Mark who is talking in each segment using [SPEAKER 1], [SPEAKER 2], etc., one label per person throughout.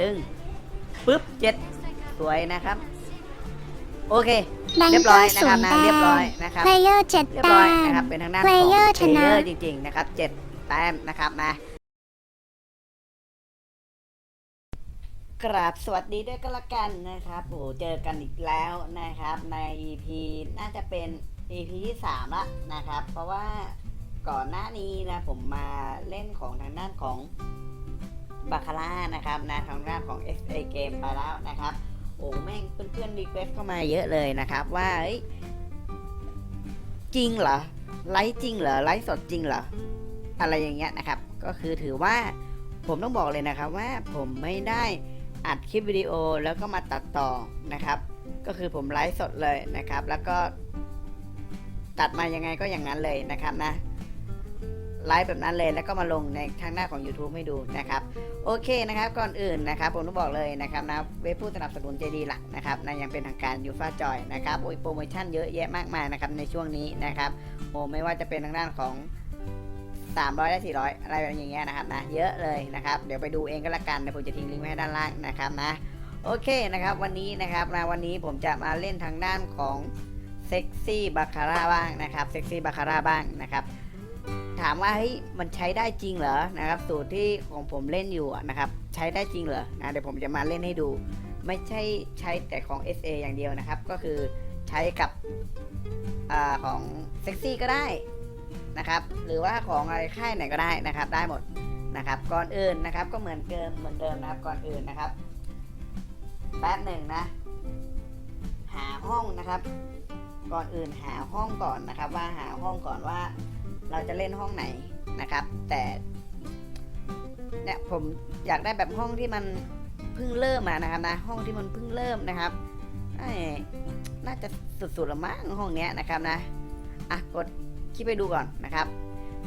[SPEAKER 1] ดึงปึ๊บเจ็ดสวยนะครับ โอเค
[SPEAKER 2] แบง
[SPEAKER 1] เรียบ
[SPEAKER 2] เก
[SPEAKER 1] ร้
[SPEAKER 2] อ
[SPEAKER 1] อย
[SPEAKER 2] ร์
[SPEAKER 1] นะ
[SPEAKER 2] ศู
[SPEAKER 1] ครับ
[SPEAKER 2] นย์
[SPEAKER 1] นะ
[SPEAKER 2] แต้
[SPEAKER 1] เรียบร้
[SPEAKER 2] ม
[SPEAKER 1] อยนะครับ
[SPEAKER 2] เพลเยอร์เจ็ด
[SPEAKER 1] เรียบ
[SPEAKER 2] แต้
[SPEAKER 1] ร้อย
[SPEAKER 2] ม
[SPEAKER 1] นะครับเป็นทางด้านของ
[SPEAKER 2] Player ชนะ
[SPEAKER 1] Player จริงๆนะครับเจ็ดแต้มนะครับนะกราบสวัสดีด้วยก็แล้วกันนะครับโอ้โหเจอกันอีกแล้วนะครับใน EP น่าจะเป็น EP ที่สามละนะครับ เพราะว่าก่อนหน้านี้นะผมมาเล่นของทางด้านของ บาคาร่านะครับนะทางด้านของ SA Game ไปแล้วนะครับโอ้แม่งเพื่อนๆรีเควสเข้ามาเยอะเลยนะครับว่าเอ้จริงเหรอไลฟ์จริงเหรอไลฟ์สดจริงเหรออะไรอย่างเงี้ยนะครับ ก็คือถือว่าผมต้องบอกเลยนะครับว่าผมไม่ได้อัดคลิปวิดีโอแล้วก็มาตัดต่อนะครับ ก็คือผมไลฟ์สดเลยนะครับ แล้วก็ตัดมายังไงก็อย่างนั้นเลยนะครับนะ ไลฟ์แบบนั้นเลยแล้วก็มาลงในทางหน้าของ YouTube ให้ดูนะครับ โอเคนะครับ ก่อนอื่นนะครับ ผมต้องบอกเลยนะครับนะเว็บผู้สนับสนุนใจดีหลักนะครับนะยังเป็นทางการยูฟาจอยนะครับโอ้ยโปรโมชั่นเยอะแยะมากมายนะครับในช่วงนี้นะครับโอ้ไม่ว่าจะเป็นทางด้านของ300และ400 อะไรแบบอย่างเงี้ยนะครับนะเยอะเลยนะครับ เดี๋ยวไปดูเองก็แล้วกันเดี๋ยวผมจะทิ้งลิงก์ไว้ให้ด้านล่างนะครับนะโอเคนะครับวันนี้นะครับนะวันนี้ผมจะมาเล่นทางด้านของเซ็กซี่บาคาร่าบ้างนะครับเซ็กซี่บาคาร่าบ้างนะครับ ถามว่าเฮ้ยมันใช้ได้จริงเหรอนะครับ สูตรที่ของผมเล่นอยู่นะครับ ใช้ได้จริงเหรอนะเดี๋ยวผมจะมาเล่นให้ดู ไม่ใช่ใช้แต่ของ SA อย่างเดียวนะครับ ก็คือใช้กับอของเซ็กซี่ก็ได้นะครับ หรือว่าของอะไรค่ายไหนก็ได้นะครับ ได้หมดนะครับ ก่อนอื่นนะครับก็เหมือนเดิมเหมือนเดิมนะครับก่อนอื่นนะครับแป๊บหนึ่งนะ หาห้องนะครับ ก่อนอื่นหาห้องก่อนนะครับ ว่าหาห้องก่อนว่า เราจะเล่นห้องไหนนะครับ แต่เนี่ยผมอยากได้แบบห้องที่มันเพิ่งเริ่มมานะครับนะห้องที่มันเพิ่งเริ่มนะครับไอ้น่าจะสุดๆละมั้งห้องเนี้ยนะครับนะอะกดคลิปไปดูก่อนนะครับ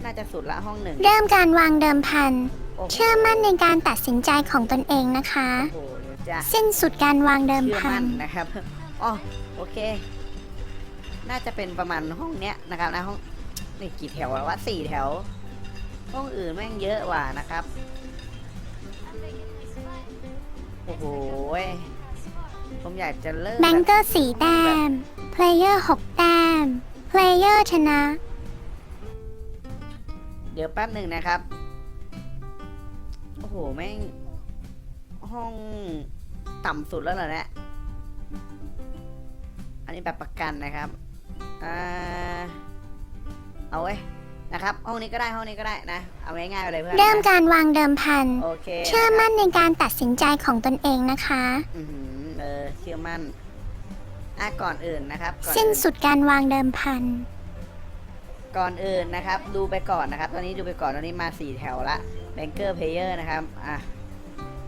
[SPEAKER 1] น่าจะสุดละห้องหนึ่ง
[SPEAKER 2] เริ่มการวางเดิมพัน
[SPEAKER 1] โอ้โห
[SPEAKER 2] เชื่อมั่นในการตัดสินใจของตนเองนะคะ
[SPEAKER 1] โอ้โหเดี๋ยวจะ
[SPEAKER 2] สิ้นสุดการวางเดิม
[SPEAKER 1] เชื่อ
[SPEAKER 2] พั
[SPEAKER 1] มั่
[SPEAKER 2] น
[SPEAKER 1] นนะครับอ๋อโอเค น่าจะเป็นประมาณห้องเนี้ยนะครับนะห้อง นี่กี่แถวอะวะสี่แถว ห้องอื่นแม่งเยอะกว่านะครับ โอ้โหยผมอยากจะเลิก
[SPEAKER 2] แบง
[SPEAKER 1] แบบ
[SPEAKER 2] เกอร์สี่แต้ม เพลเยอร์หกแต้ม เพลเยอร์ชนะ
[SPEAKER 1] เดี๋ยวแป๊บหนึ่งนะครับ โอ้โห แม่ง ห้องต่ำสุดแล้วเหรอเนี่ย อันนี้แบบประกันนะครับ อ่า เอาไว้ยนะครับ ห้องนี้ก็ได้ห้องนี้ก็ได้นะ เอาง่ายๆไปเลยเพื่อน
[SPEAKER 2] เริ่ม
[SPEAKER 1] นะ
[SPEAKER 2] การวางเดิมพัน
[SPEAKER 1] โอเค
[SPEAKER 2] เชื่อมั่นในการตัดสินใจของตนเองนะคะ
[SPEAKER 1] อือหือเออเชื่อมั่นอะก่อนอื่นนะครับก่อน
[SPEAKER 2] สิ้น
[SPEAKER 1] อื่น
[SPEAKER 2] สุดการวางเดิมพัน
[SPEAKER 1] ก่อนอื่นนะครับดูไปก่อนนะครับ ตอนนี้ดูไปก่อนตอนนี้มาสี่แถวละแบงเกอร์เพลเยอร์นะครับอะ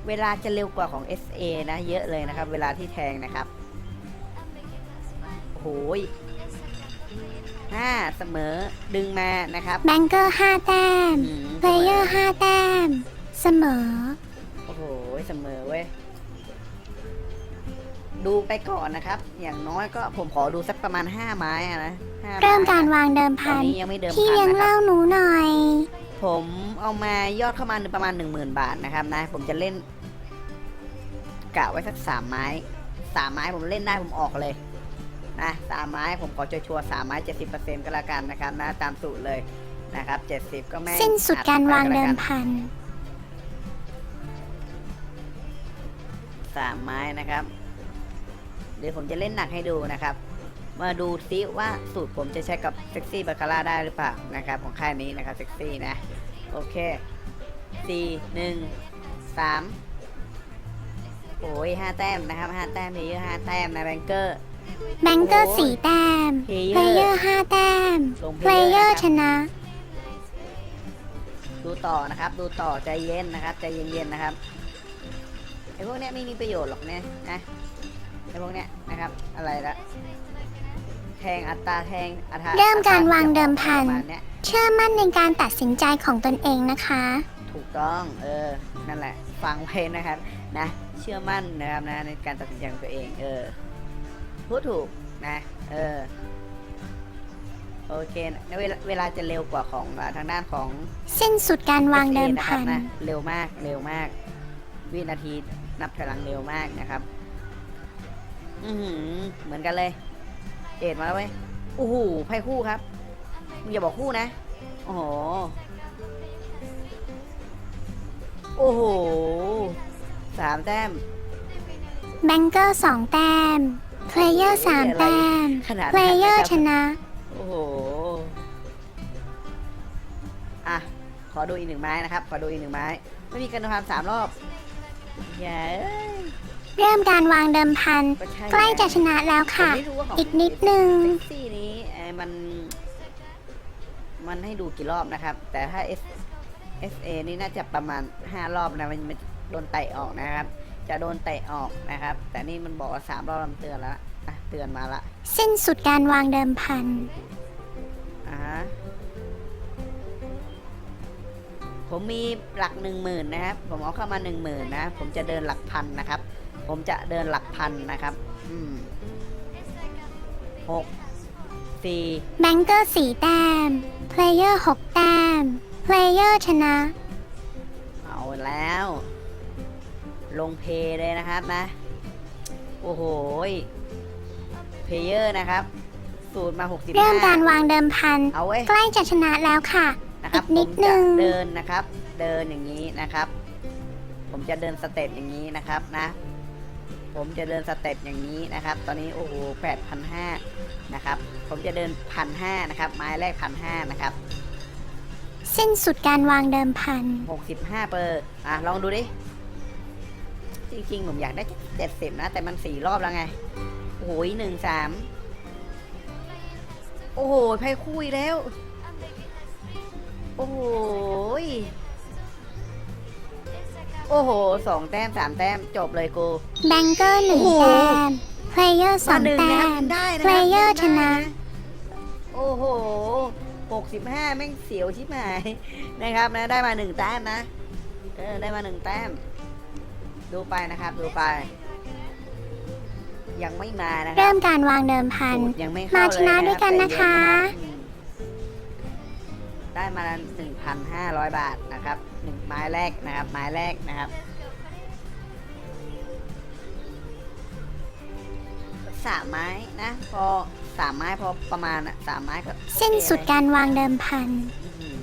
[SPEAKER 1] เวลาจะเร็วกว่าของ SA นะ เยอะเลยนะครับ เวลาที่แทงนะครับโอ้โหย ห้าเสมอดึงมานะครับ
[SPEAKER 2] แบงเกอร์ห้าแต้ม
[SPEAKER 1] อืม
[SPEAKER 2] เพลเยอร์ห้าแต้ม เสมอ
[SPEAKER 1] โอ้โหยเสมอเว้ย ดูไปก่อนนะครับ อย่างน้อยก็ผมขอดูสักประมาณ 5 ไม้อะนะห้ไเริ่
[SPEAKER 2] มการ
[SPEAKER 1] นะ
[SPEAKER 2] วางเดิม
[SPEAKER 1] ตอ
[SPEAKER 2] พั
[SPEAKER 1] น
[SPEAKER 2] น
[SPEAKER 1] นี้ยังไม่เดิม
[SPEAKER 2] พี่
[SPEAKER 1] พัน
[SPEAKER 2] เลี้ยง
[SPEAKER 1] นะครับ
[SPEAKER 2] เล่าหนูหน่อย
[SPEAKER 1] ผมเอามายอดเข้ามาประมาณ 1 0,000 บาทนะครับนะ ผมจะเล่นกะไว้สักสามไม้สามไม้ผมเล่นได้ผมออกเลย นะสามไม้ผมขอชัวร์ๆสามไม้เจ็ดสิบเปอร์เซ็นต์ก็แล้วกันนะครับนะตามสูตรเลยนะครับเจ็ดสิบก็แม่ง
[SPEAKER 2] สิ้นสุดการวางเดิม
[SPEAKER 1] อัไป
[SPEAKER 2] พัน
[SPEAKER 1] สามไม้นะครับ เดี๋ยวผมจะเล่นหนักให้ดูนะครับ มาดูซิว่าสูตรผมจะใช้กับเซ็กซี่บาคาร่าได้หรือเปล่านะครับ ของค่ายนี้นะครับเซ็กซี่นะ โอเคสี่หนึ่งสามโอ้ยห้าแต้มนะครับห้าแต้มเพลเยอร์ห้าแต้มนะแบงเกอร์
[SPEAKER 2] แบงเกอร์สี่แต้ม
[SPEAKER 1] Player
[SPEAKER 2] เพลเยอร์ห้าแต้ม
[SPEAKER 1] ลง
[SPEAKER 2] เพลเยอร์ชนะ
[SPEAKER 1] ดูต่อนะครับ ดูต่อใจเย็นนะครับ ใจเย็นๆนะครับไอ้พวกเนี้ยไม่มีประโยชน์หรอกเนี่ยนะไอ้พวกเนี้ยนะครับ อะไรละแทงอัตราแทงอัตรา
[SPEAKER 2] เริ่มการวางเดิมพัน
[SPEAKER 1] ประมาณเนี้ย
[SPEAKER 2] เชื่อมั่นในการตัดสินใจของตนเองนะคะ
[SPEAKER 1] ถูกต้องเออนั่นแหละ ฟังไว้นะครับนะ เชื่อมั่นนะครับนะในการตัดสินใจของตัวเอง เออ พูดถูกนะ เออ โอเคนะเวลาเวลาจะเร็วกว่าของอ่าทางด้านของ
[SPEAKER 2] สิ้นสุดการวางเดิม
[SPEAKER 1] FA นะค
[SPEAKER 2] พั
[SPEAKER 1] รับ
[SPEAKER 2] น
[SPEAKER 1] นะเร็วมาก เร็วมาก วินาทีนับถอยหลังเร็วมากนะครับ อือหือเหมือนกันเลย เอ็ดมาแล้วเว้ยโอ้โหไพ่คู่ครับมึงอย่าบอกคู่นะ โอ้โห โอ้โหสามแต้ม
[SPEAKER 2] แบงเกอร์สองแต้ม เพลเยอร์สามแต้ม
[SPEAKER 1] ขนาด
[SPEAKER 2] เพลเยอร์ชนะ
[SPEAKER 1] โอ้โห อะ ขอดูอีกหนึ่งไม้นะครับ ขอดูอีกหนึ่งไม้ ไม่มีการทำสามรอบอย่าเอ้ย
[SPEAKER 2] เริ่มการวางเดิมพัน
[SPEAKER 1] ก็ใช่
[SPEAKER 2] ใกล้จะชนะแล้วค่ะ
[SPEAKER 1] ผมไม่รู้ว่าของ
[SPEAKER 2] อีกนิดนึง
[SPEAKER 1] เซ็กซี่นี้เอ่อมันมันให้ดูกี่รอบนะครับ แต่ถ้า S S A นี่น่าจะประมาณ 5 รอบนะ มันมันโดนเตะออกนะครับ จะโดนเตะออกนะครับ แต่นี่มันบอกว่าสามรอบมันเตือนแล้วอะเตือนมาละ
[SPEAKER 2] สิ้นสุดการวางเดิมพัน
[SPEAKER 1] อ่าฮะผมมีหลักหนึ่งหมื่นนะครับ ผมเอาเข้ามาหนึ่งหมื่นนะ ผมจะเดินหลักพันนะครับ ผมจะเดินหลักพันนะครับ อืมหกสี่
[SPEAKER 2] แบงเกอร์สี่แต้ม เพลเยอร์หกแต้ม เพลเยอร์ชนะ
[SPEAKER 1] เอาแล้ว ลงเพย์เลยนะครับนะ โอ้โหเพเยอร์นะครับสูตรมาหกสิบ
[SPEAKER 2] เริ่มการวางเดิมพัน
[SPEAKER 1] เอาไว้ย
[SPEAKER 2] ใกล้จะชนะแล้วค่ะ
[SPEAKER 1] นะครับ
[SPEAKER 2] อีกนิด
[SPEAKER 1] ผมจะ
[SPEAKER 2] นึง
[SPEAKER 1] เดินนะครับ เดินอย่างนี้นะครับ ผมจะเดินสเต็ปอย่างนี้นะครับนะ ผมจะเดินสเต็ปอย่างนี้นะครับ ตอนนี้โอ้โหแปดพันห้านะครับ ผมจะเดินพันห้านะครับ ไม้แรกพันห้านะครับ
[SPEAKER 2] สิ้นสุดการวางเดิมพัน
[SPEAKER 1] หกสิบห้าเปอร์อะลองดูดิ จริง ๆ ผมอยากได้เจ็ดสิบนะ แต่มันสี่รอบแล้วไงโอ้โหหนึ่งสามโอ้โหไพ่คุยแล้ว โอ้โหยโอ้โหสองแต้มสามแต้มจบเลยกู
[SPEAKER 2] แบงเกอร์หนึ่ง
[SPEAKER 1] โอ้โห
[SPEAKER 2] แต้มเพลเยอร์ส
[SPEAKER 1] มา
[SPEAKER 2] อง
[SPEAKER 1] หนึ่ง
[SPEAKER 2] แต้
[SPEAKER 1] นะครับ
[SPEAKER 2] ม
[SPEAKER 1] ยังได้นะ
[SPEAKER 2] เพลเยอร์
[SPEAKER 1] ง
[SPEAKER 2] ช
[SPEAKER 1] ได้
[SPEAKER 2] นะ
[SPEAKER 1] โอ้โหหกสิบห้าแม่งเสียวชิบหายนะครับนะ ได้มาหนึ่งแต้มนะ เออ ได้มาหนึ่งแต้ม ดูไปนะครับ ดูไป ยังไม่มานะครั
[SPEAKER 2] เริ่มการวางเดิมพัน
[SPEAKER 1] สูตรยังไม่เข้า
[SPEAKER 2] มา
[SPEAKER 1] เลย
[SPEAKER 2] ชนะด้วยกัน
[SPEAKER 1] รับ
[SPEAKER 2] นะคะ
[SPEAKER 1] ใจเย็นนะครับอืมได้มาหนึ่งพันห้าร้อยบาทนะครับหนึ่งไม้แรกนะครับ ไม้แรกนะครับ สามไม้นะ พอสามไม้พอประมาณอะสามไม้ก็
[SPEAKER 2] สิ้นสุด
[SPEAKER 1] โอเคเลย
[SPEAKER 2] การวางเดิมพัน
[SPEAKER 1] อื้อหือ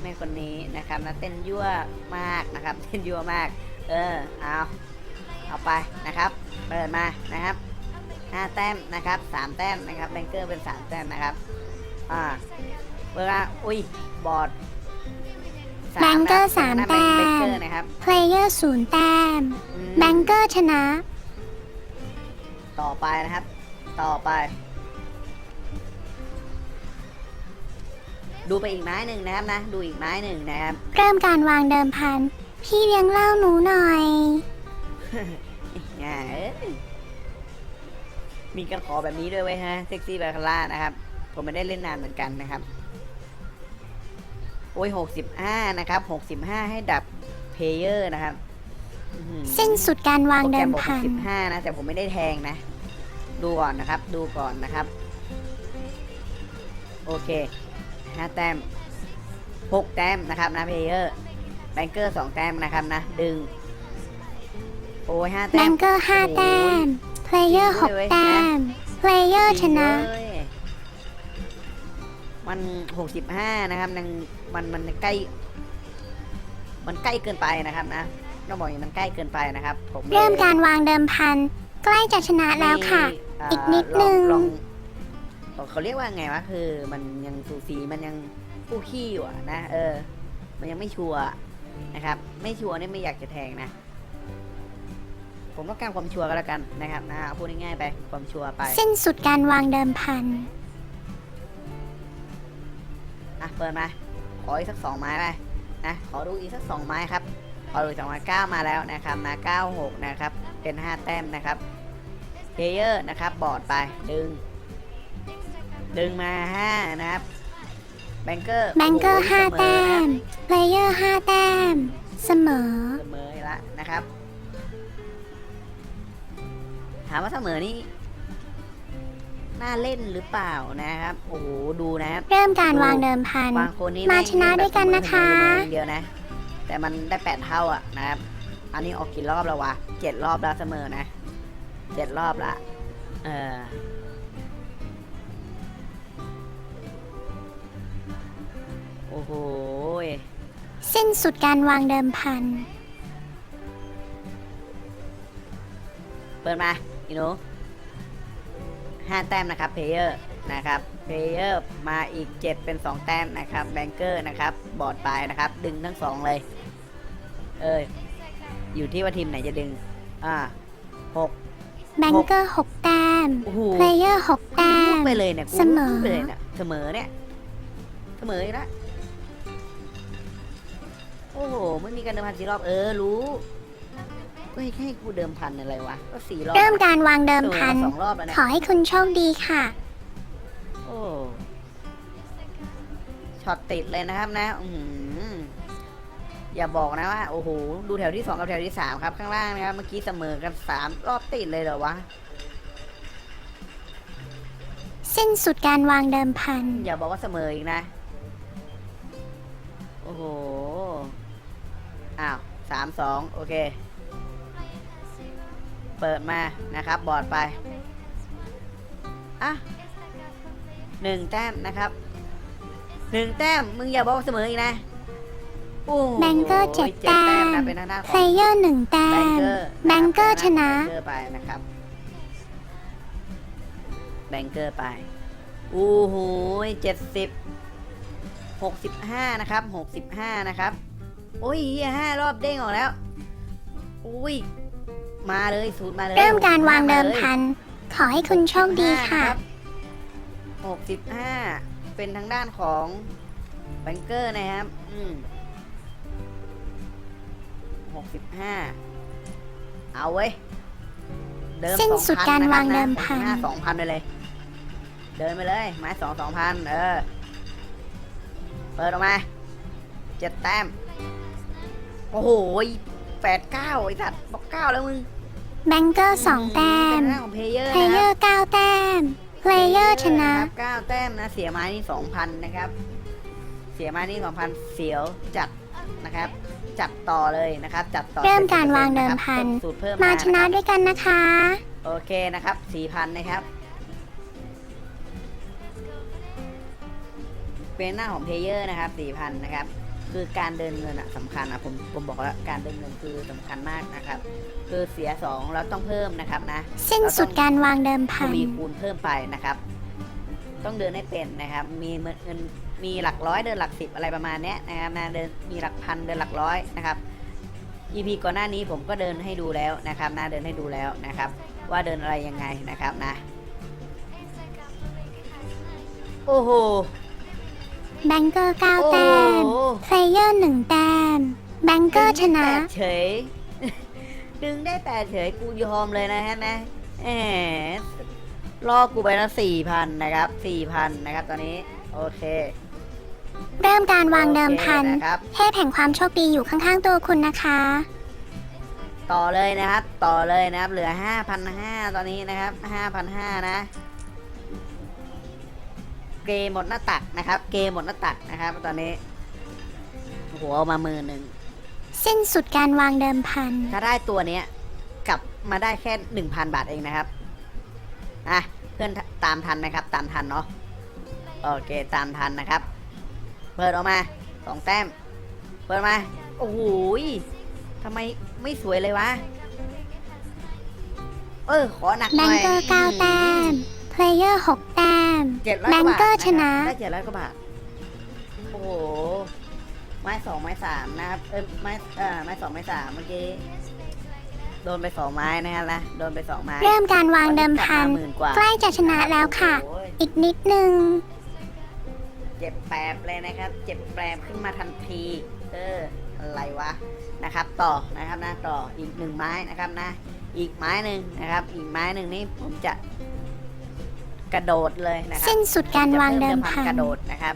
[SPEAKER 1] แม่คนนี้นะครับนะเต้นยั่วมากนะครับ เต้นยั่วมาก เออ เอา เอาไปนะครับ เปิดมานะครับห้าแต้มนะครับสามแต้มนะครับแบงเกอร์เป็นสามแต้มนะครับ อ่าเปิดมาอุ้ย บอร์ด
[SPEAKER 2] แบงเกอร์สาม
[SPEAKER 1] นะ
[SPEAKER 2] แต้ม
[SPEAKER 1] แบงเกอร์นะครับ
[SPEAKER 2] เพลเยอร์ศูนย์แต้ม
[SPEAKER 1] อืม
[SPEAKER 2] แบงเกอร์ชนะ
[SPEAKER 1] ต่อไปนะครับ ต่อไป ดูไปอีกไม้หนึ่งนะครับนะ ดูอีกไม้หนึ่งนะครับ
[SPEAKER 2] เริ่มการวางเดิมพัน พี่เลี้ยงเหล่าหนูหน่อย
[SPEAKER 1] ง่ายเอ้ยมีการขอแบบนี้ด้วยไว้ยฮะเซ็กซี่แบคาร่านะครับ ผมไม่ได้เล่นนานเหมือนกันนะครับ โอ้ยหกสิบห้านะครับหกสิบห้าให้ดับเพลเยอร์นะครับอื้อหือ
[SPEAKER 2] สิ้นสุดการวาง
[SPEAKER 1] โปรแก
[SPEAKER 2] เดิ
[SPEAKER 1] ร
[SPEAKER 2] ม
[SPEAKER 1] มบอก
[SPEAKER 2] พัน
[SPEAKER 1] สิบห้านะ แต่ผมไม่ได้แทงนะ ดูก่อนนะครับ ดูก่อนนะครับ โอเคห้าแต้มหกแต้มนะครับนะเพลเยอร์ แบงเกอร์สองแต้มนะครับนะ ดึง โอ้ยห้า
[SPEAKER 2] แบ
[SPEAKER 1] แต้ม
[SPEAKER 2] งเกอร์ห้าแต้ม เพลเยอร์หกแต้ม เพลเยอร์ชนะ
[SPEAKER 1] จริงเว้ยมันหกสิบห้านะครับมันมันมันใกล้ มันใกล้เกินไปนะครับนะต้องบอกอย่างนี้มันใกล้เกินไปนะครับ ผมลย
[SPEAKER 2] เริ่มการวางเดิมพัน ใกล้จะชนะแล้วค่ะ
[SPEAKER 1] ไม่
[SPEAKER 2] อีกนิดนึง
[SPEAKER 1] ลอลองเขาเรียกว่าไงวะคือ มันยังสูสีมันยังกู้ขี้อยู่อะนะเออ มันยังไม่ชัวร์ นะครับ ไม่ชัวร์นี่ไม่อยากจะแทงนะ ผมต้องการความชัวร์ก็แล้วกันนะครับนะเอาพูดง่ายๆไปความชัวร์ไป
[SPEAKER 2] สิ้นสุดการวางเดิมพัน
[SPEAKER 1] อะเปิดมาขออีกสักสองไม้ไปนะขอดูอีกสักสองไม้ครับขอดูสองไม้เก้ามาแล้วนะครับนะเก้าหกนะครับเป็นห้าแต้มนะครับเพเยอร์นะครับบอร์ดไปดึง ดึงมาห้านะครับ แบงเกอร์
[SPEAKER 2] แบงเกอร์ห้าแต้มเพลเยอร์ห้าแต้ม เสมอ
[SPEAKER 1] เสมอละนะครับ ถามว่าเสมอนี่น่าเล่นหรือเปล่านะครับ โอ้โห ดูนะครับ
[SPEAKER 2] เริ่มการวางเดิมพัน
[SPEAKER 1] บางคนนี่
[SPEAKER 2] มา
[SPEAKER 1] แง
[SPEAKER 2] ชนะด้วยกันนะคะ
[SPEAKER 1] เล่แบบเสมอๆอย่างเดียวนะ แต่มันได้แปดเท่าอะนะครับ อันนี้ออกกี่รอบแล้ววะเจ็ดรอบแล้วเสมอนะเจ็ดรอบละ เออ อ้โหย
[SPEAKER 2] สิ้นสุดการวางเดิมพัน
[SPEAKER 1] เปิดมาอีหนูห้าแต้มนะครับเพลเยอร์นะครับเพลเยอร์มาอีก 7 เป็น 2 แต้มนะครับแบงเกอร์นะครับ บอร์ดไปนะครับ ดึงทั้งสองเลย เอยอยู่ที่ว่าทีมไหนจะดึง อ่าหก
[SPEAKER 2] แบงเกอร์หกแต้ม
[SPEAKER 1] โอ้โห
[SPEAKER 2] เพลเยอร์หกแต้
[SPEAKER 1] พูด
[SPEAKER 2] ม
[SPEAKER 1] ไปเลยเนี่ยกู
[SPEAKER 2] เสมอ
[SPEAKER 1] พูดไปเลยเนี่ยเสมอเนี่ย เสมออีกแล้วโอ้โหไม่มีการเดิมพันสี่รอบเออรู้ก็ให้ให้กูเดิมพันอะไรวะก็สี่รอบ
[SPEAKER 2] เริ่มการวางเดิมพัน
[SPEAKER 1] สองรอบแล้วเนี่ย
[SPEAKER 2] ขอให้คุณโชคดีค่ะ
[SPEAKER 1] โอ้ช็อตติดเลยนะครับนะอือหืออย่าบอกนะว่า โอ้โหดูแถวที่สองกับแถวที่สามครับ ข้างล่างนะครับเมื่อกี้เสมอกันสามรอบติดเลยเหรอวะ
[SPEAKER 2] สิ้นสุดการวางเดิมพัน
[SPEAKER 1] อย่าบอกว่าเสมออีกนะ โอ้โห อ้าวสามสองโอเค เปิดมานะครับ บอร์ดไป อะหนึ่งแต้มนะครับหนึ่งแต้ม มึงอย่าบอกว่าเสมออีกนะโอ้โห
[SPEAKER 2] แบงเกอร์เจ็ดแต้ม
[SPEAKER 1] นะเป็นทางด้านข
[SPEAKER 2] เพล
[SPEAKER 1] อง
[SPEAKER 2] เยอร์หนึ่งแต้
[SPEAKER 1] แบง
[SPEAKER 2] ม
[SPEAKER 1] เกอร์
[SPEAKER 2] แบงเกอร์ชนะ
[SPEAKER 1] แบงเกอร์ไปนะครับ แบงเกอร์ไปโอ้โหเจ็ดสิบหกสิบห้านะครับหกสิบห้านะครับ โอ้ยห้ารอบเด้งออกแล้วอุ้ยมาเลยสูตรมาเลย
[SPEAKER 2] เริ่มการวางเดิม
[SPEAKER 1] เลย
[SPEAKER 2] พัน ขอให้คุณโชคดีค่ะ
[SPEAKER 1] หกสิบห้าเป็นทางด้านของแบงเกอร์นะครับ อืมหกสิบห้าเอาเว้ย เดิม
[SPEAKER 2] สิ้นสุด
[SPEAKER 1] 2,000
[SPEAKER 2] การะ
[SPEAKER 1] คบ
[SPEAKER 2] วางเดิมพันะ
[SPEAKER 1] สองพันไปเลย เดินไปเลยไม้สองสองพันเออ เปิดออกมาเจ็ดแต้ม โอ้โหแปดเก้าไอ้สัตว์บอกเก้าแล้วมึง
[SPEAKER 2] แบงเกอร์สองแต้ม
[SPEAKER 1] เป็นหน้าของเพลเยอร์
[SPEAKER 2] เพล
[SPEAKER 1] นะ
[SPEAKER 2] เย
[SPEAKER 1] ค
[SPEAKER 2] อ
[SPEAKER 1] รับ
[SPEAKER 2] ร์เก้าแต้มเพลเยอร์ชนะ
[SPEAKER 1] เก้าแต้มนะ เสียไม้นี่สองพันนะครับ เสียไม้นี่สองพันเสียวจัดนะครับ จัดต่อเลยนะครับ จัดต่อ
[SPEAKER 2] เริ่มการ
[SPEAKER 1] 70%
[SPEAKER 2] วางเดิมะ
[SPEAKER 1] ครับ
[SPEAKER 2] พัน
[SPEAKER 1] กดสูตรเพิ่ม
[SPEAKER 2] มาชนะ
[SPEAKER 1] ครับ
[SPEAKER 2] ด้วยกันนะคะ
[SPEAKER 1] โอเคนะครับสี่พันนะครับ เป็นหน้าของเพลเยอร์นะครับสี่พันนะครับ คือการเดินเงินอะสำคัญอะผมผมบอกแล้วการเดินเงินคือสำคัญมากนะครับ คือเสียสองเราต้องเพิ่มนะครับนะ
[SPEAKER 2] สิ้นสุดการวางเดิม
[SPEAKER 1] ท
[SPEAKER 2] พัน
[SPEAKER 1] วีคูณเพิ่มไปนะครับ ต้องเดินให้เป็นนะครับ มีเงินมีหลักร้อยเดินหลักสิบอะไรประมาณเนี้ยนะครับนะเดินมีหลักพันเดินหลักร้อยนะครับ EP ก่อนหน้านี้ผมก็เดินให้ดูแล้วนะครับนะเดินให้ดูแล้วนะครับ ว่าเดินอะไรยังไงนะครับนะ โอ้โห
[SPEAKER 2] แบงเกอร์เก้า
[SPEAKER 1] โอ้
[SPEAKER 2] แต้ม
[SPEAKER 1] โห
[SPEAKER 2] เพลเยอร์หนึ่งแต้มแบงเกอร์ชนะ
[SPEAKER 1] ดึงได้แปดเฉย ดึงได้แปดเฉยกูยอมเลยนะฮะนะแหมรอกูไปแล้วสี่พันนะครับสี่พันนะครับตอนนี้ โอเค
[SPEAKER 2] เริ่มการวางเดิมพัน
[SPEAKER 1] โอเคนะครับ
[SPEAKER 2] เทพแห่งความโชคดีอยู่ข้างๆตัวคุณนะคะ
[SPEAKER 1] ต่อเลยนะครับ ต่อเลยนะครับ เหลือห้าพันห้าตอนนี้นะครับห้าพันห้านะ เกมหมดหน้าตักนะครับ เกมหมดหน้าตักนะครับ ตอนนี้หัวเอามามือหนึ่ง
[SPEAKER 2] สิ้นสุดการวางเดิมพัน
[SPEAKER 1] ถ้าได้ตัวเนี้ยกลับมาได้แค่หนึ่งพันบาทเองนะครับอะเพื่อนตามทันไหมครับ ตามทันเนาะโอเคตามทันนะครับ เปิดออกมาสองแต้ม เปิดออกมา โอ้โหยทำไมไม่สวยเลยวะ เออ ขอหนักห
[SPEAKER 2] แบ
[SPEAKER 1] น่
[SPEAKER 2] ง
[SPEAKER 1] อย
[SPEAKER 2] เกอร์เก้าแต้มเพลเยอร์หกแต้ม
[SPEAKER 1] เจ็ดร้อย
[SPEAKER 2] แบ
[SPEAKER 1] ก
[SPEAKER 2] ง
[SPEAKER 1] ว่าบาท
[SPEAKER 2] เกอร์ชนะ
[SPEAKER 1] ได้เจ็ดร้อยกว่าบาท โอ้โห ไม้สองไม้สามนะครับเออไม้เออไม้สองไม้สามเมื่อกี้ โดนไปสองไม้นะครับนะ โดนไปสองไม้
[SPEAKER 2] เริ่มการวางเดิมพัน
[SPEAKER 1] หมื่นกว่า
[SPEAKER 2] ใกล้จะชนะแล้วค่ะ
[SPEAKER 1] โอ้ย
[SPEAKER 2] อีกนิดนึง
[SPEAKER 1] เจ็บแปบเลยนะครับ เจ็บแปบขึ้นมาทันที เออ อะไรวะ นะครับ ต่อ นะครับนะ ต่อ อีกหนึ่งไม้นะครับนะ อีกไม้หนึ่งนะครับ อีกไม้หนึ่งนี่ผมจะ กระโดดเลยนะครั
[SPEAKER 2] สิ้นสุดการวางเดิม
[SPEAKER 1] จะ
[SPEAKER 2] พั
[SPEAKER 1] พิ่
[SPEAKER 2] น
[SPEAKER 1] กระโดดนะครับ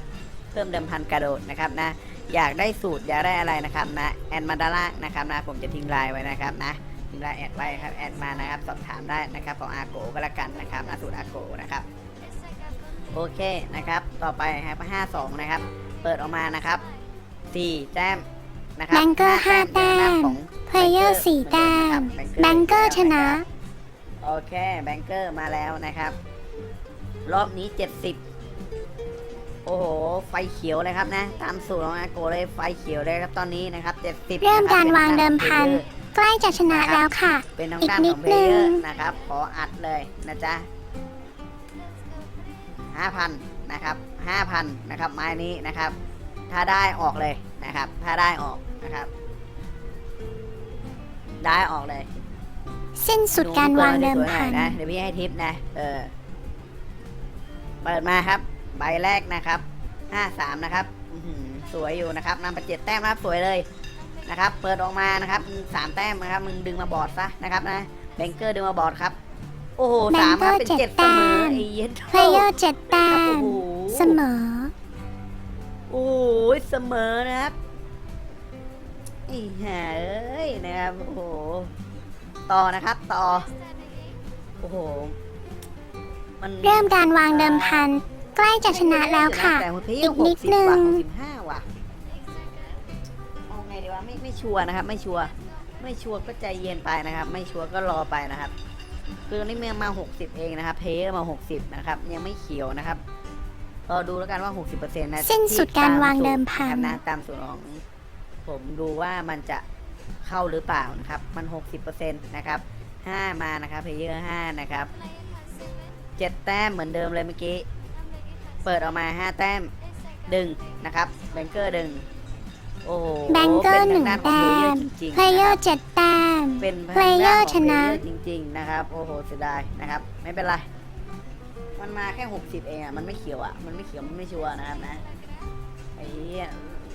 [SPEAKER 1] เพิ่มเดิมพันกระโดดนะครับนะ อยากได้สูตรอยากได้อะไรนะครับนะแอดมาด้านล่างนะครับนะผมจะทิ้งไลน์ไว้นะครับนะทิ้งไลน์แอดไว้ครับแอดมานะครับสอบถามได้นะครับของอาโกก็แล้วกันนะครับนะสูตรอาโกนะครับโอเคนะครับ ต่อไปครับห้าสองนะครับ เปิดออกมานะครับสี่แต้มนะครั
[SPEAKER 2] แบงเกอร์ห้าแต้ม
[SPEAKER 1] ของ
[SPEAKER 2] เพลเยอร์สี่แต้มแบงเกอร์ชนะ
[SPEAKER 1] โอเคแบงเกอร์มาแล้วนะครับ รอบนี้ 70 โอ้โห ไฟเขียวเลยครับนะ ตามสูตรของอาโกเลยไฟเขียวเลยครับตอนนี้นะครับ 70
[SPEAKER 2] เริ่ม
[SPEAKER 1] นะคบ
[SPEAKER 2] การวางเดิมพัน ใกล้จะชนะแล้วค่ะ
[SPEAKER 1] เป็นทาง
[SPEAKER 2] อีก
[SPEAKER 1] ด้าน
[SPEAKER 2] นิ
[SPEAKER 1] ข
[SPEAKER 2] ด
[SPEAKER 1] องเพลเยอ
[SPEAKER 2] นึ
[SPEAKER 1] ร์
[SPEAKER 2] ง
[SPEAKER 1] นะครับ ขออัดเลยนะจ๊ะ 5,000 นะครับ 5,000 นะครับ ไม้นี้นะครับ ถ้าได้ออกเลยนะครับ ถ้าได้ออกนะครับ ได้ออกเลย
[SPEAKER 2] สิ้นสุดการวางเดิมพัน
[SPEAKER 1] นะเดี๋ยวพี่ให้ทิปนะ เออ เปิดมาครับ ใบแรกนะครับห้าสามนะครับอื้อหือสวยอยู่นะครับนำไปเจ็ดแต้มนะครับสวยเลยนะครับ เปิดออกมานะครับมึงสามแต้มนะครับมึงดึงมาบอร์ดซะนะครับนะแบงเกอร์ดึงมาบอร์ดครับ โอ้โหสามครับเป็นเจ็ดเสมอไอ้เหี้ย็น
[SPEAKER 2] เพลเยอร์เจ็ดแต้
[SPEAKER 1] ครับโอ้
[SPEAKER 2] ม
[SPEAKER 1] โห
[SPEAKER 2] เสมอ
[SPEAKER 1] โอ้ยเสมอนะครับไอ้ห่าเอ้ยนะครับโอ้โหต่อนะครับต่อโอ้โห มัน
[SPEAKER 2] เริ่มการวางเดิมพัน ใกล้จะชนะแล้วค่ะ
[SPEAKER 1] แต่พี่
[SPEAKER 2] อีกนิดนึง
[SPEAKER 1] หกสิบห้าว่ะเอาไงดีวะไม่ไม่ชัวร์นะครับ ไม่ชัวร์ไม่ชัวร์ก็ใจเย็นไปนะครับ ไม่ชัวร์ก็รอไปนะครับ คือตอนนี้เมียมา 60 เองนะครับ เพย์มา 60 นะครับ ยังไม่เขียวนะครับรอดูแล้วกันว่า 60%นะ
[SPEAKER 2] สิ้นสุดการวางเดิม
[SPEAKER 1] ที่
[SPEAKER 2] พัน
[SPEAKER 1] ตามสูตรนะครับนะตามสูตรของผมดูว่ามันจะเข้าหรือเปล่านะครับ มัน 60%นะครับ 5 มานะครับเพย์เยอร์5นะครับ 7แต้มเหมือนเดิมเลยเมื่อกี้ เปิดออกมา5แต้มดึงนะครับแบงเกอร์ดึงโอ้โห
[SPEAKER 2] แบงเกอร์
[SPEAKER 1] ป็
[SPEAKER 2] หนึ่ง
[SPEAKER 1] ทาด้าขอ
[SPEAKER 2] แต้
[SPEAKER 1] Player
[SPEAKER 2] ม
[SPEAKER 1] จริงๆ
[SPEAKER 2] เพลเยอ
[SPEAKER 1] นะครับ
[SPEAKER 2] ร์เจ็ดแต้ม
[SPEAKER 1] เป็น
[SPEAKER 2] เพลเยอร์ชนะ
[SPEAKER 1] จริง ๆ นะครับโอ้โหเสียดายนะครับ ไม่เป็นไรมันมาแค่60เองอะมันไม่เขียวอะมันไม่เขียวมันไม่ชัวร์นะครับนะไอ้เหี้ย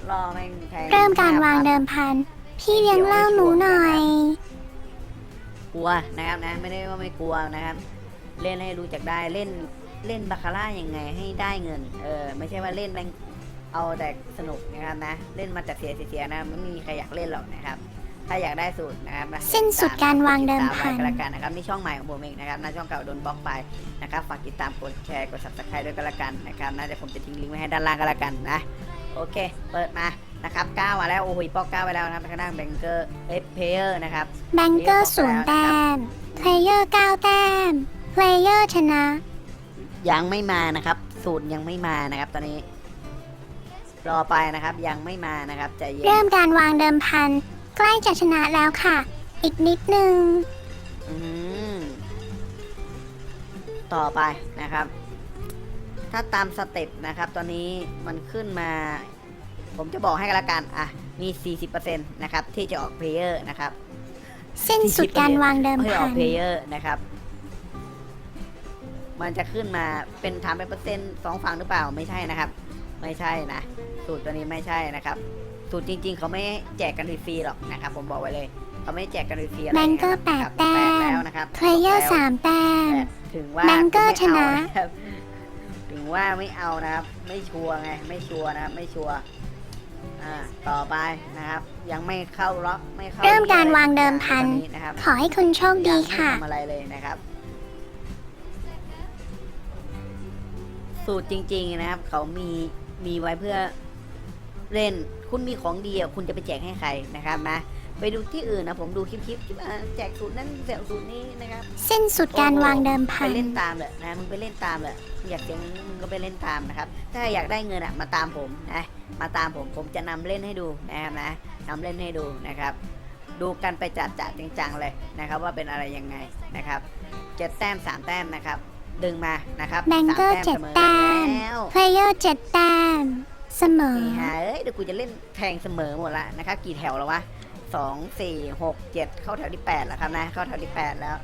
[SPEAKER 1] รอแม่งแทง
[SPEAKER 2] เริ่มการวางเดิมพัน พี่เลี้ยงเหล่าหนูหน่อย
[SPEAKER 1] กลัวนะครับนะ ไม่ได้ว่าไม่กลัวนะครับ เล่นให้รู้จักได้เล่นเล่นบาคาร่ายังไงให้ได้เงิน เออไม่ใช่ว่าเล่นแม่งเอาแต่สนุกนะครับนะ เล่นมาแต่เสียเสียๆนะไม่มีใครอยากเล่นหรอกนะครับ ถ้าอยากได้สูตรนะครับนะ
[SPEAKER 2] สิ้นสุดการวางเดิมพัน
[SPEAKER 1] ติดตามไว้ก็แล้วกันนะครับนี่ช่องใหม่ของผมเองนะครับหน้าช่องเก่าโดนบล็อกไปนะครับฝากติดตามกดแชร์กด subscribe ด้วยก็แล้วกันนะครับน่าจะผมจะทิ้งลิงก์ไว้ให้ด้านล่างก็แล้วกันนะโอเค เปิดมานะครับก้าวมาแล้วโอ้โหปอกก้าวไปแล้วนะครับทางด้านแบงเกอร์เอฟเพเยอร์นะครับ
[SPEAKER 2] แบงเกอร์ศูนย์แต้มเพลเยอร์เก้าแต้ม เพลเยอร์ชนะ
[SPEAKER 1] ยังไม่มานะครับ สูตรยังไม่มานะครับ ตอนนี้ รอไปนะครับ ยังไม่มานะครับใจเย็น
[SPEAKER 2] เริ่มการวางเดิมพัน ใกล้จะชนะแล้วค่ะ อีกนิดนึง
[SPEAKER 1] อืมต่อไปนะครับ ถ้าตามสเต็ปนะครับ ตอนนี้มันขึ้นมา ผมจะบอกให้กันละกัน อะ มี 40%นะครับ ที่จะออกเพลเยอร์นะครับ
[SPEAKER 2] สิ้นสุดการวางเดิม
[SPEAKER 1] ที่จะอ
[SPEAKER 2] พั
[SPEAKER 1] อก
[SPEAKER 2] น
[SPEAKER 1] เพลเยอร์นะครับ มันจะขึ้นมาเป็นถามเป็นเปอร์เซ็นต์สองฝั่งหรือเปล่าไม่ใช่นะครับ ไม่ใช่นะ สูตรตัวนี้ไม่ใช่นะครับ สูตรจริง ๆ เขาไม่แจกกันฟรีๆหรอกนะครับ ผมบอกไว้เลย เขาไม่แจกกันฟรีๆอะไร
[SPEAKER 2] แบงเกอร์
[SPEAKER 1] นะค
[SPEAKER 2] แปด
[SPEAKER 1] ครับ
[SPEAKER 2] แต้
[SPEAKER 1] แปด
[SPEAKER 2] ม
[SPEAKER 1] แล้วนะครับ
[SPEAKER 2] เพลเยอร์
[SPEAKER 1] แล้ว
[SPEAKER 2] สามแต้ม
[SPEAKER 1] แต่ถึงว่า
[SPEAKER 2] แบงเกอร์
[SPEAKER 1] ไม่า
[SPEAKER 2] ชนะ
[SPEAKER 1] ครับถึงว่าไม่เอานะครับ ไม่ชัวร์ไงไม่ชัวร์นะครับไม่ชัวร์อ่าต่อไปนะครับ ยังไม่เข้าล็อกไม่เข้า
[SPEAKER 2] เริ่มการวางเดิมพัน
[SPEAKER 1] ตอนะครับ
[SPEAKER 2] ขอให้คุณโชคดี
[SPEAKER 1] ยังไม่
[SPEAKER 2] ค่ะ
[SPEAKER 1] ทำอะไรเลยนะครับ สูตรจริง ๆ นะครับ เขามีมีไว้เพื่อเล่นคุณมีของดีอะคุณจะไปแจกให้ใครนะครับนะไปดูที่อื่นนะผมดูคลิปๆที่ว่าแจกสูตรนั้นแจกสูตรนี้นะครับ
[SPEAKER 2] สิ้นสุดการวางเดิม
[SPEAKER 1] ไป
[SPEAKER 2] พัน
[SPEAKER 1] เล่นตามเลยนะมึงไปเล่นตามเลยอยากเสียงมึงก็ไปเล่นตามนะครับ ถ้าอยากได้เงินอะมาตามผมนะมาตามผมผมจะนำเล่นให้ดูนะครับนะนำเล่นให้ดูนะครับ ดูกันไปจัดจัดจริงจังๆเลยนะครับ ว่าเป็นอะไรยังไงนะครับเจ็ดแต้มสามแต้มนะครับ ดึงมานะครับ
[SPEAKER 2] แบงเกอร์
[SPEAKER 1] สาม
[SPEAKER 2] เจ็ด
[SPEAKER 1] สมอ
[SPEAKER 2] แต้ม
[SPEAKER 1] แล้ว
[SPEAKER 2] เพลเยอร์เจ็ดแต้มเสมอ
[SPEAKER 1] นี่ฮะเอ้ยเดี๋ยวกูจะเล่นแทงเสมอหมดละนะครับ กี่แถวแล้ววะสองสี่หกเจ็ดเข้าแถวที่แปดแล้วครับนะ เข้าแถวที่แปดแล้ว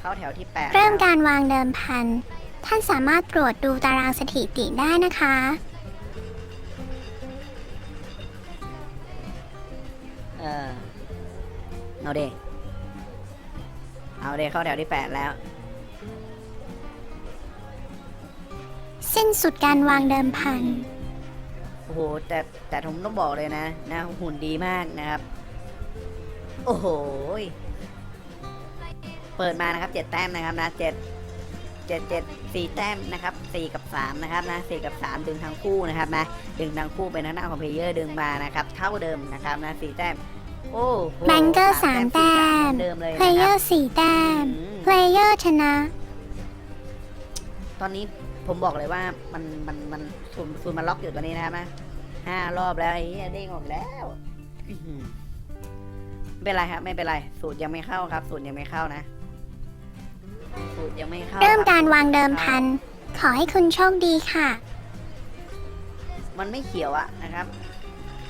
[SPEAKER 1] เข้าแถวที่แปด
[SPEAKER 2] เริ่ม
[SPEAKER 1] แล้ว
[SPEAKER 2] การวางเดิมพัน ท่านสามารถตรวจดูตารางสถิติได้นะคะ
[SPEAKER 1] เออเอาเดเอาเดเข้าแถวที่แปดแล้ว
[SPEAKER 2] สิ้นสุดการวางเดิมพัน
[SPEAKER 1] โอ้โห แต่แต่ผมต้องบอกเลยนะ นะหุ่นดีมากนะครับ โอ้โหยเปิดมานะครับเจ็ดแต้มนะครับนะเจ็ดเจ็ดเจ็ดสี่แต้มนะครับสี่กับสามนะครับนะสี่กับสามดึงทั้งคู่นะครับนะดึงทั้งคู่เป็นทางด้านของเพลเยอร์ดึงมานะครับ เท่าเดิมนะครับนะสี่แต้มโอ้โห
[SPEAKER 2] แบงเกอร์สามแต้ม
[SPEAKER 1] เดิมเลย
[SPEAKER 2] เพล
[SPEAKER 1] นะ
[SPEAKER 2] เย
[SPEAKER 1] ค
[SPEAKER 2] อ
[SPEAKER 1] รับ
[SPEAKER 2] ร์สี่แต้ม
[SPEAKER 1] อืม
[SPEAKER 2] เพลเยอร์ชนะ
[SPEAKER 1] ตอนนี้ ผมบอกเลยว่ามันมันมันซูนซูนมันล็อกอยู่ตัวนี้นะครับนะห้ารอบแล้วไอ้เหี้ยเด้งออกแล้วอื้อหือไม่เป็นไรครับไม่เป็นไร สูตรยังไม่เข้าครับ สูตรยังไม่เข้านะ สูตรยังไม่เข้า
[SPEAKER 2] เริ่ม
[SPEAKER 1] คบ
[SPEAKER 2] การวางเดิมพัน ขอให้คุณโชคดีค่ะ
[SPEAKER 1] มันไม่เขียวอะนะครับ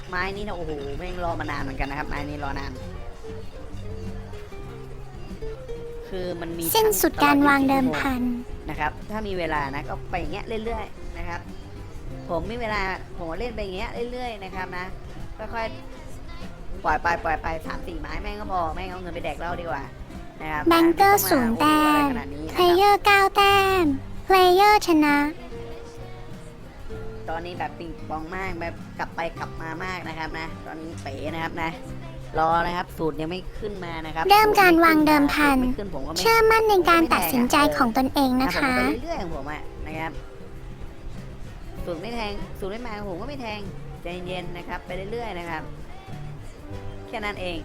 [SPEAKER 1] ไม้นี้นะโอ้โหแม่งรอมานานเหมือนกันนะครับไม้นี้รอนาน คือมันมี
[SPEAKER 2] สิ้นสุดการวางเดิม
[SPEAKER 1] ตลอ24ชั่วโพั
[SPEAKER 2] น
[SPEAKER 1] นะครับ ถ้ามีเวลานะก็ไปอย่างเงี้ยเรื่อยๆนะครับ ผมมีเวลาผมก็เล่นไปอย่างเงี้ยเรื่อยๆนะครับนะค่อยๆปล่อยไปปล่อยไปสามสี่ไม้แม่งก็พอแม่งเอาเงินไปแดกเหล้าดีกว่านะครับ
[SPEAKER 2] แบงเกอร์
[SPEAKER 1] ไต้
[SPEAKER 2] ศู
[SPEAKER 1] ง
[SPEAKER 2] นย์
[SPEAKER 1] มา
[SPEAKER 2] แต้
[SPEAKER 1] โอ้โหอะไร
[SPEAKER 2] ม
[SPEAKER 1] ขนาดนี้นะ
[SPEAKER 2] เพล
[SPEAKER 1] ครับ
[SPEAKER 2] เยอร์เก้าแต้มเพลเยอร์ชนะ
[SPEAKER 1] ตอนนี้แบบปิงปองมากแบบกลับไปกลับมามากนะครับนะ ตอนนี้เป๋นะครับนะ รอนะครับ สูตรยังไม่ขึ้นมานะครับ
[SPEAKER 2] เริ่มการวางเดิมพัน
[SPEAKER 1] สูตรไม่ขึ้นผมก็ไม่
[SPEAKER 2] เชื่อมั่นในการตัดสินใจของตนเองนะ
[SPEAKER 1] ผม
[SPEAKER 2] คะ
[SPEAKER 1] ก็ไปเรื่อยๆของผมอะนะครับ สูตรไม่แทง สูตรไม่มาผมก็ไม่แทงใจเย็นๆนะครับ ไปเรื่อยๆนะครับ แค่นั้นเอง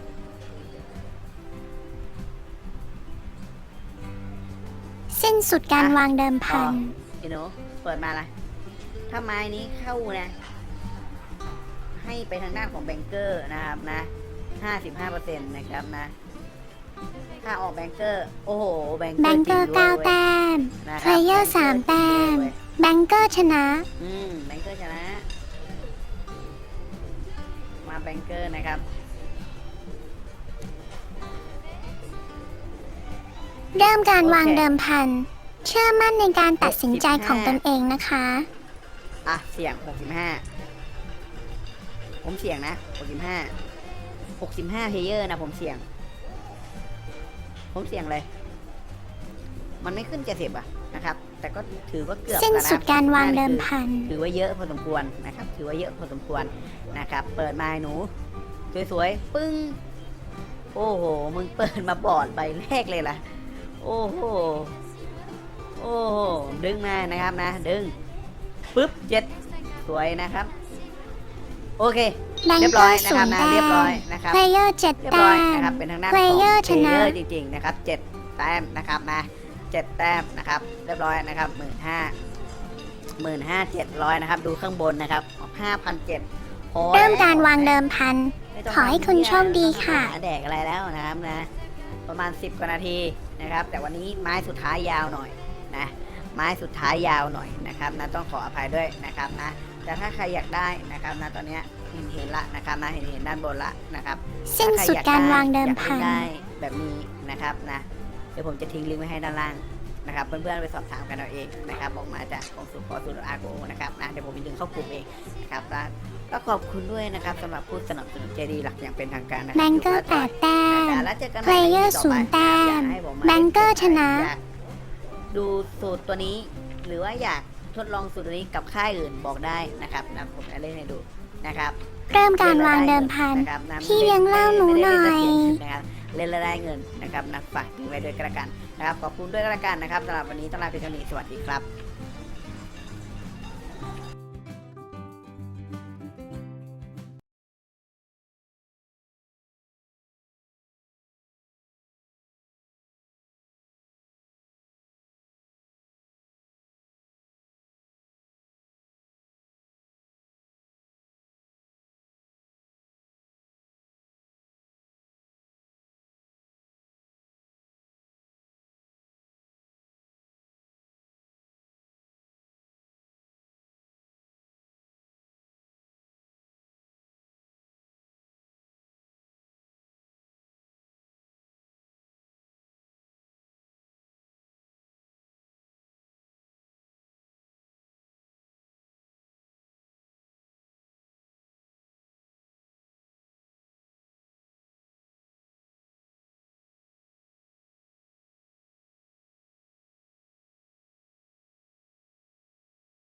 [SPEAKER 2] สิ้นสุดการวางเดิมพัน
[SPEAKER 1] อีหนูเปิดมาละถ้าไม้นี้เข้านะ ให้ไปทางด้านของแบงเกอร์นะครับนะ ห้าสิบห้าเปอร์เซ็นต์นะครับนะ ถ้าออกแบงเกอร์ โอ้โห แบงเกอร์
[SPEAKER 2] แบงเกอร์
[SPEAKER 1] จงด้วย
[SPEAKER 2] เก้า
[SPEAKER 1] เว้ย
[SPEAKER 2] แต้ม
[SPEAKER 1] นะค
[SPEAKER 2] เพลเยอร์สามแต้ม
[SPEAKER 1] เว้ย
[SPEAKER 2] แบงเกอร์ชนะ
[SPEAKER 1] อืม แบงเกอร์ชนะ มาแบงเกอร์นะครับ
[SPEAKER 2] เริ่มการวาง
[SPEAKER 1] โอเค
[SPEAKER 2] เดิมพัน เชื่อมั่นในการตัดสินใจของตนเองนะคะ
[SPEAKER 1] อะ เสี่ยงหกสิบห้าผมเสี่ยงนะห กสิบห้าหกสิบห้าเพลเยอร์นะผมเสี่ยง ผมเสี่ยงเลย มันไม่ขึ้นเจ็ดสิบอะนะครับ แต่ก็ถือว่าเกือบ
[SPEAKER 2] สิ้น
[SPEAKER 1] แล้วนะ
[SPEAKER 2] สุดการวางเดิม
[SPEAKER 1] คือ
[SPEAKER 2] พัน
[SPEAKER 1] ถือว่าเยอะพอสมควรนะครับ ถือว่าเยอะพอสมควรนะครับ เปิดมาหนู สวยๆ ปึ้ง โอ้โห มึงเปิดมาบอดใบแรกเลยล่ะ โอ้โห โอ้โห ดึงมานะครับนะ ดึง ปึ๊บเจ็ดสวยนะครับ โอเค
[SPEAKER 2] แบง
[SPEAKER 1] เรียบ
[SPEAKER 2] เก
[SPEAKER 1] ร้
[SPEAKER 2] อ
[SPEAKER 1] อย
[SPEAKER 2] ร์
[SPEAKER 1] นะ
[SPEAKER 2] ศู
[SPEAKER 1] ครับ
[SPEAKER 2] นย์
[SPEAKER 1] นะ
[SPEAKER 2] แต้
[SPEAKER 1] เรียบร้อย
[SPEAKER 2] ม
[SPEAKER 1] นะครับ
[SPEAKER 2] เพลเยอร์เจ็ด
[SPEAKER 1] เรียบ
[SPEAKER 2] แต้
[SPEAKER 1] ร้อย
[SPEAKER 2] ม
[SPEAKER 1] นะครับเป็นทางด้านของ
[SPEAKER 2] Player ชนะ
[SPEAKER 1] Player จริงๆนะครับเจ็ดแต้มนะครับนะเจ็ดแต้มนะครับ เรียบร้อยนะครับหมื่นห้าหมื่นห้าเจ็ดร้อยนะครับ ดูข้างบนนะครับห้าพันเจ็ด
[SPEAKER 2] เริ่มการวางเดิมพัน
[SPEAKER 1] ไม่ต้ง
[SPEAKER 2] ขอให้คุณโชคดีค่ะ
[SPEAKER 1] หาแดกอะไรแล้วนะครับนะ ประมาณ 10กว่านาทีนะครับ แต่วันนี้ไม้สุดท้ายยาวหน่อยนะไม้สุดท้ายยาวหน่อยนะครับนะต้องขออภัยด้วยนะครับนะแต่ถ้าใครอยากได้นะครับนะตอนเนี้ย เห็นเห็นละนะครับนะเห็นเห็นด้านบนละนะครับ
[SPEAKER 2] สิ้นสุดการวางเดิมพัน
[SPEAKER 1] อยากได้แบบนี้นะครับนะเดี๋ยวผมจะทิ้งลิงก์ไว้ให้ด้านล่างนะครับเพื่อนๆไปสอบถามกันเอาเองนะครับบอกมาจากของสุขอสุดอาโกนะครับนะเดี๋ยวผมจะดึงเข้ากลุ่มเองนะครับแล้วก็ขอบคุณด้วยนะครับสำหรับผู้สนับสนุนใจดีหลักอย่างเป็นทางการนะค
[SPEAKER 2] แบ
[SPEAKER 1] รั
[SPEAKER 2] งเกอร์แปดแต้ม
[SPEAKER 1] แล้วเจอกันใหม่
[SPEAKER 2] Player
[SPEAKER 1] ใน EP ต่อไป
[SPEAKER 2] ศูนย์แต้ม
[SPEAKER 1] อยากให้ผมา
[SPEAKER 2] แบงเกอร์ชนะ
[SPEAKER 1] อยากดูสูตรตัวนี้ หรือว่าอยากทดลองสูตรตัวนี้กับค่ายอื่นบอกได้นะครับนะผมจะเล่นให้ดู นะครับ
[SPEAKER 2] เริ่มการวางเดิมพันะ
[SPEAKER 1] ครับะ
[SPEAKER 2] พี่เลี้ยงเหล้าหนูหน่อย
[SPEAKER 1] ไม่ได้เล่นเสียงนะครับเล่นแล้วได้เงินนะครับนะฝากทิ้งไว้ด้วยกันละกันนะครับขอบคุณด้วยกันละกันนะครับสำหรับวันนี้ต้องลาไปเท่านี้สวัสดีครับ